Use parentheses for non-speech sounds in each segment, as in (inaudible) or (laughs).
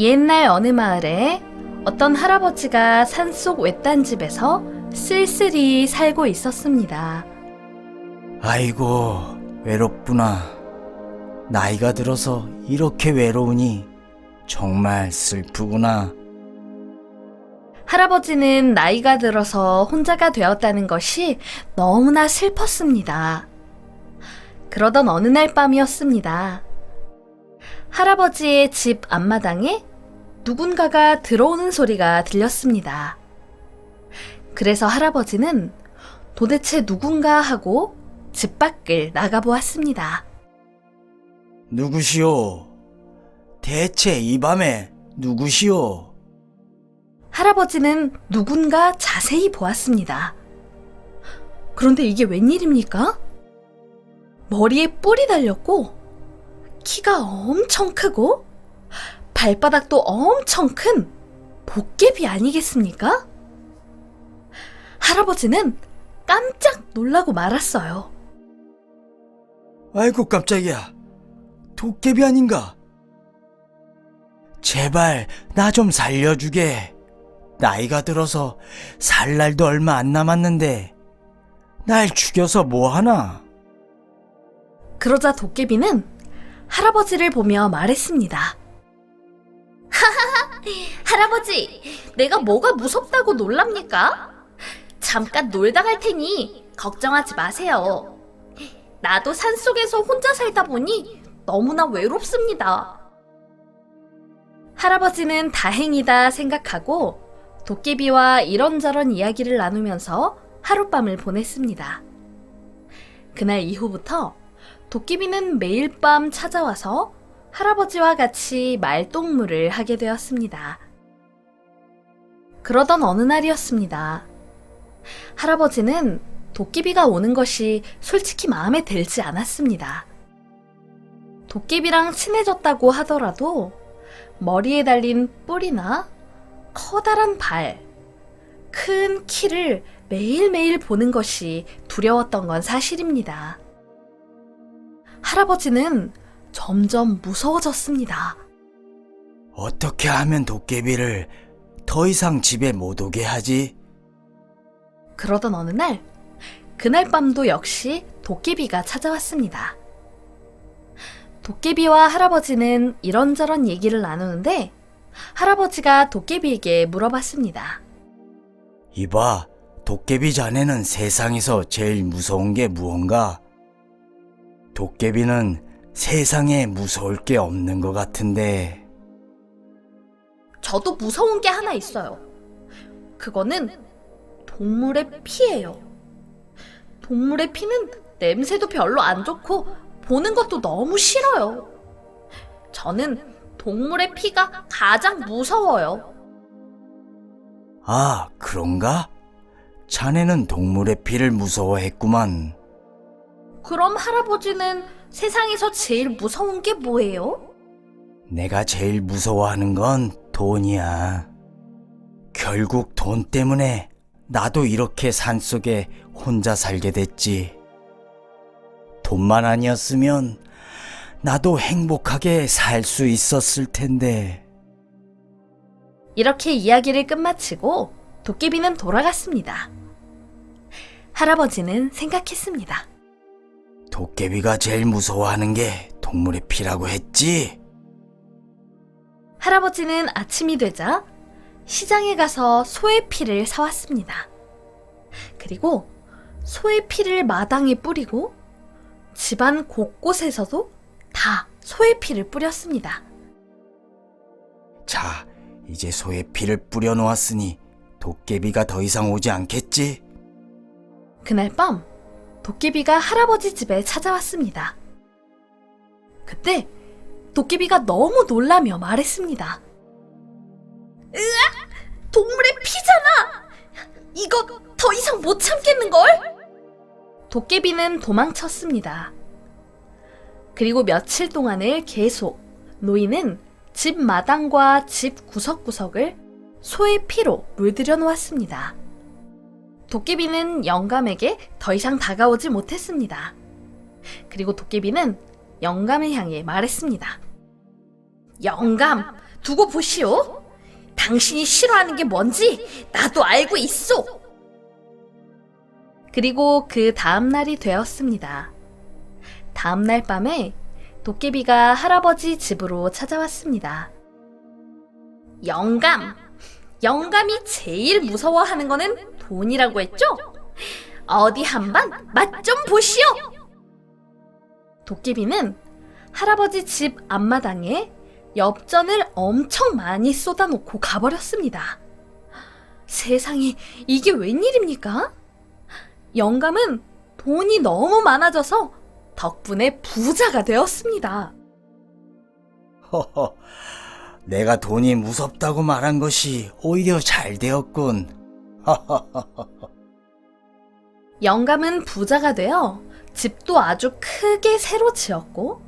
옛날 어느 마을에 어떤 할아버지가 산속 외딴 집에서 쓸쓸히 살고 있었습니다. 아이고, 외롭구나. 나이가 들어서 이렇게 외로우니 정말 슬프구나. 할아버지는 나이가 들어서 혼자가 되었다는 것이 너무나 슬펐습니다. 그러던 어느 날 밤이었습니다. 할아버지의 집 앞마당에 누군가가 들어오는 소리가 들렸습니다. 그래서 할아버지는 도대체 누군가 하고 집 밖을 나가보았습니다. 누구시오? 대체 이 밤에 누구시오? 할아버지는 누군가 자세히 보았습니다. 그런데 이게 웬일입니까? 머리에 뿔이 달렸고, 키가 엄청 크고, 발바닥도 엄청 큰 도깨비 아니겠습니까? 할아버지는 깜짝 놀라고 말았어요. 아이고, 깜짝이야. 도깨비 아닌가? 제발, 나 좀 살려주게. 나이가 들어서 살 날도 얼마 안 남았는데, 날 죽여서 뭐하나? 그러자 도깨비는 할아버지를 보며 말했습니다. (laughs) 할아버지, 내가 뭐가 무섭다고 놀랍니까? 잠깐 놀다 갈 테니 걱정하지 마세요. 나도 산속에서 혼자 살다 보니 너무나 외롭습니다. 할아버지는 다행이다 생각하고 도깨비와 이런저런 이야기를 나누면서 하룻밤을 보냈습니다. 그날 이후부터 도깨비는 매일 밤 찾아와서 할아버지와 같이 말동무를 하게 되었습니다. 그러던 어느 날이었습니다. 할아버지는 도깨비가 오는 것이 솔직히 마음에 들지 않았습니다. 도깨비랑 친해졌다고 하더라도 머리에 달린 뿔이나 커다란 발, 큰 키를 매일매일 보는 것이 두려웠던 건 사실입니다. 할아버지는 점점 무서워졌습니다. 어떻게 하면 도깨비를 더 이상 집에 못 오게 하지? 그러던 어느 날, 그날 밤도 역시 도깨비가 찾아왔습니다. 도깨비와 할아버지는 이런저런 얘기를 나누는데, 할아버지가 도깨비에게 물어봤습니다. 이봐, 도깨비 자네는 세상에서 제일 무서운 게 무언가? 도깨비는 세상에 무서울 게 없는 것 같은데, 저도 무서운 게 하나 있어요. 그거는 동물의 피예요. 동물의 피는 냄새도 별로 안 좋고 보는 것도 너무 싫어요. 저는 동물의 피가 가장 무서워요. 아, 그런가? 자네는 동물의 피를 무서워했구만. 그럼 할아버지는 세상에서 제일 무서운 게 뭐예요? 내가 제일 무서워하는 건 돈이야. 결국 돈 때문에 나도 이렇게 산속에 혼자 살게 됐지. 돈만 아니었으면 나도 행복하게 살 수 있었을 텐데. 이렇게 이야기를 끝마치고 도깨비는 돌아갔습니다. 할아버지는 생각했습니다. 도깨비가 제일 무서워하는 게 동물의 피라고 했지? 할아버지는 아침이 되자 시장에 가서 소의 피를 사왔습니다. 그리고 소의 피를 마당에 뿌리고 집안 곳곳에서도 다 소의 피를 뿌렸습니다. 자, 이제 소의 피를 뿌려놓았으니 도깨비가 더 이상 오지 않겠지? 그날 밤 도깨비가 할아버지 집에 찾아왔습니다. 그때 도깨비가 너무 놀라며 말했습니다. 으악! 동물의 피잖아! 이거 더 이상 못 참겠는걸? 도깨비는 도망쳤습니다. 그리고 며칠 동안을 계속 노인은 집 마당과 집 구석구석을 소의 피로 물들여 놓았습니다. 도깨비는 영감에게 더 이상 다가오지 못했습니다. 그리고 도깨비는 영감을 향해 말했습니다. 영감, 두고 보시오. 당신이 싫어하는 게 뭔지 나도 알고 있어. 그리고 그 다음 날이 되었습니다. 다음 날 밤에 도깨비가 할아버지 집으로 찾아왔습니다. 영감, 영감이 제일 무서워하는 거는 돈이라고 했죠? 어디 한번 맛 좀 보시오. 도깨비는 할아버지 집 앞마당에 엽전을 엄청 많이 쏟아놓고 가버렸습니다. 세상에 이게 웬일입니까? 영감은 돈이 너무 많아져서 덕분에 부자가 되었습니다. 허허, 내가 돈이 무섭다고 말한 것이 오히려 잘 되었군. 허허허. 영감은 부자가 되어 집도 아주 크게 새로 지었고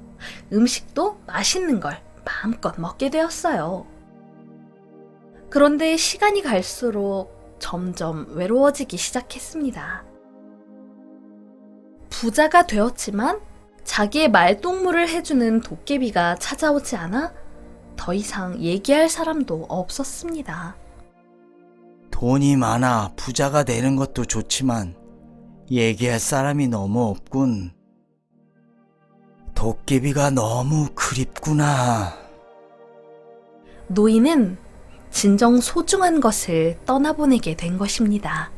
음식도 맛있는 걸 마음껏 먹게 되었어요. 그런데 시간이 갈수록 점점 외로워지기 시작했습니다. 부자가 되었지만 자기의 말동무를 해주는 도깨비가 찾아오지 않아 더 이상 얘기할 사람도 없었습니다. 돈이 많아 부자가 되는 것도 좋지만 얘기할 사람이 너무 없군. 도깨비가 너무 그립구나. 노인은 진정 소중한 것을 떠나보내게 된 것입니다.